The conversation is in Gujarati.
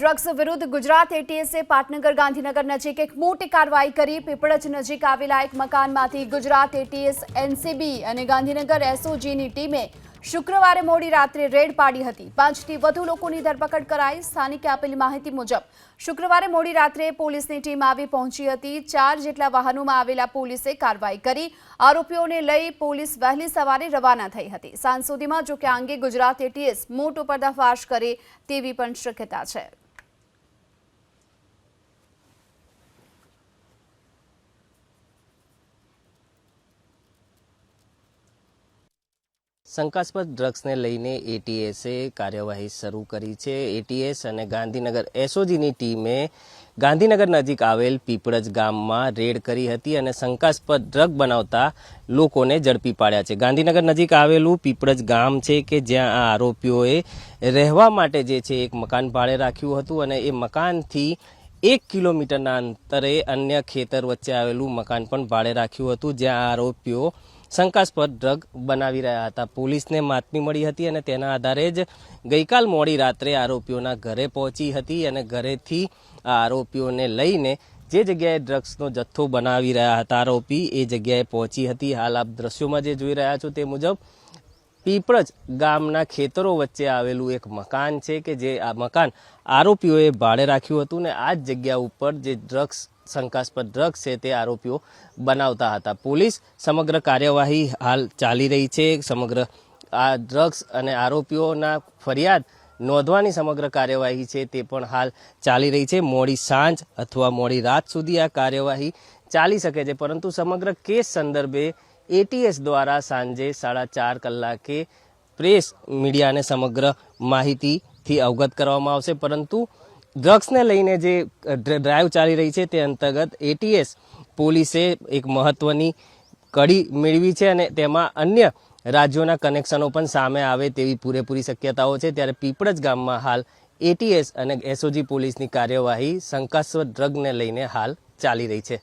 ડ્રગ્સ વિરુદ્ધ ગુજરાત એટીએસે પાટનગર ગાંધીનગર નજીક એક મોટી કાર્યવાહી કરી. પીપળજ નજીક આવેલા એક મકાનમાંથી ગુજરાત એટીએસ, એનસીબી અને ગાંધીનગર એસઓજીની ટીમે શુક્રવારે મોડી રાત્રે રેડ પાડી હતી. પાંચથી વધુ લોકોની ધરપકડ કરાઈ. સ્થાનિકે આપેલી માહિતી મુજબ, શુક્રવારે મોડી રાત્રે પોલીસની ટીમ આવી પહોંચી હતી. ચાર જેટલા વાહનોમાં આવેલા પોલીસે કાર્યવાહી કરી. આરોપીઓને લઈ પોલીસ વહેલી સવારે રવાના થઈ હતી. સાંજ સુધીમાં જોકે આ અંગે ગુજરાત એટીએસ મોટો પર્દાફાશ કરે તેવી પણ શક્યતા છે. શંકાસ્પદ ડ્રગ્સને લઈને એટીએસે કાર્યવાહી શરૂ કરી છે. એટીએસ અને ગાંધીનગર એસઓજીની ટીમે ગાંધીનગર નજીક આવેલ પીપળજ ગામમાં રેડ કરી હતી અને શંકાસ્પદ ડ્રગ બનાવતા લોકોને ઝડપી પાડ્યા છે. ગાંધીનગર નજીક આવેલું પીપળજ ગામ છે કે જ્યાં આ આરોપીઓએ રહેવા માટે જે છે એક મકાન ભાડે રાખ્યું હતું અને એ મકાનથી એક કિલોમીટરના અંતરે અન્ય ખેતર વચ્ચે આવેલું મકાન પણ ભાડે રાખ્યું હતું, જ્યાં આરોપીઓ શંકાસ્પદ ડ્રગ બનાવી રહ્યા હતા. પોલીસને માતમી મળી હતી અને તેના આધારે જ ગઈકાલ મોડી રાત્રે આરોપીઓના ઘરે પહોંચી હતી અને ઘરેથી આ આરોપીઓને લઈને જે જગ્યાએ ડ્રગ્સનો જથ્થો બનાવી રહ્યા હતા, આરોપી એ જગ્યાએ પહોંચી હતી. હાલ આપ દ્રશ્યોમાં જે જોઈ રહ્યા છો તે મુજબ પીપળજ ગામના ખેતરો વચ્ચે આવેલું એક મકાન છે કે જે આ મકાન આરોપીઓએ ભાડે રાખ્યું હતું ને આ જ જગ્યા ઉપર જે ડ્રગ્સ, શંકાસ્પદ ડ્રગ્સ છે તે આરોપીઓ બનાવતા હતા. પોલીસ સમગ્ર કાર્યવાહી હાલ ચાલી રહી છે. સમગ્ર આ ડ્રગ્સ અને આરોપીઓના ફરિયાદ નોંધવાની સમગ્ર કાર્યવાહી છે તે પણ હાલ ચાલી રહી છે. મોડી સાંજ અથવા મોડી રાત સુધી આ કાર્યવાહી ચાલી શકે છે. પરંતુ સમગ્ર કેસ સંદર્ભે એટીએસ દ્વારા સાંજે સાડા ચાર કલાકે પ્રેસ મીડિયાને સમગ્ર માહિતીથી અવગત કરવામાં આવશે. પરંતુ ડ્રગ્સને લઈને જે ડ્રાઈવ ચાલી રહી છે તે અંતર્ગત એટીએસ પોલીસે એક મહત્વની કડી મેળવી છે અને તેમાં અન્ય રાજ્યોના કનેક્શનો પણ સામે આવે તેવી પૂરેપૂરી શક્યતાઓ છે. ત્યારે પીપળજ ગામમાં હાલ એટીએસ અને એસઓજી પોલીસની કાર્યવાહી શંકાસ્પદ ડ્રગને લઈને હાલ ચાલી રહી છે.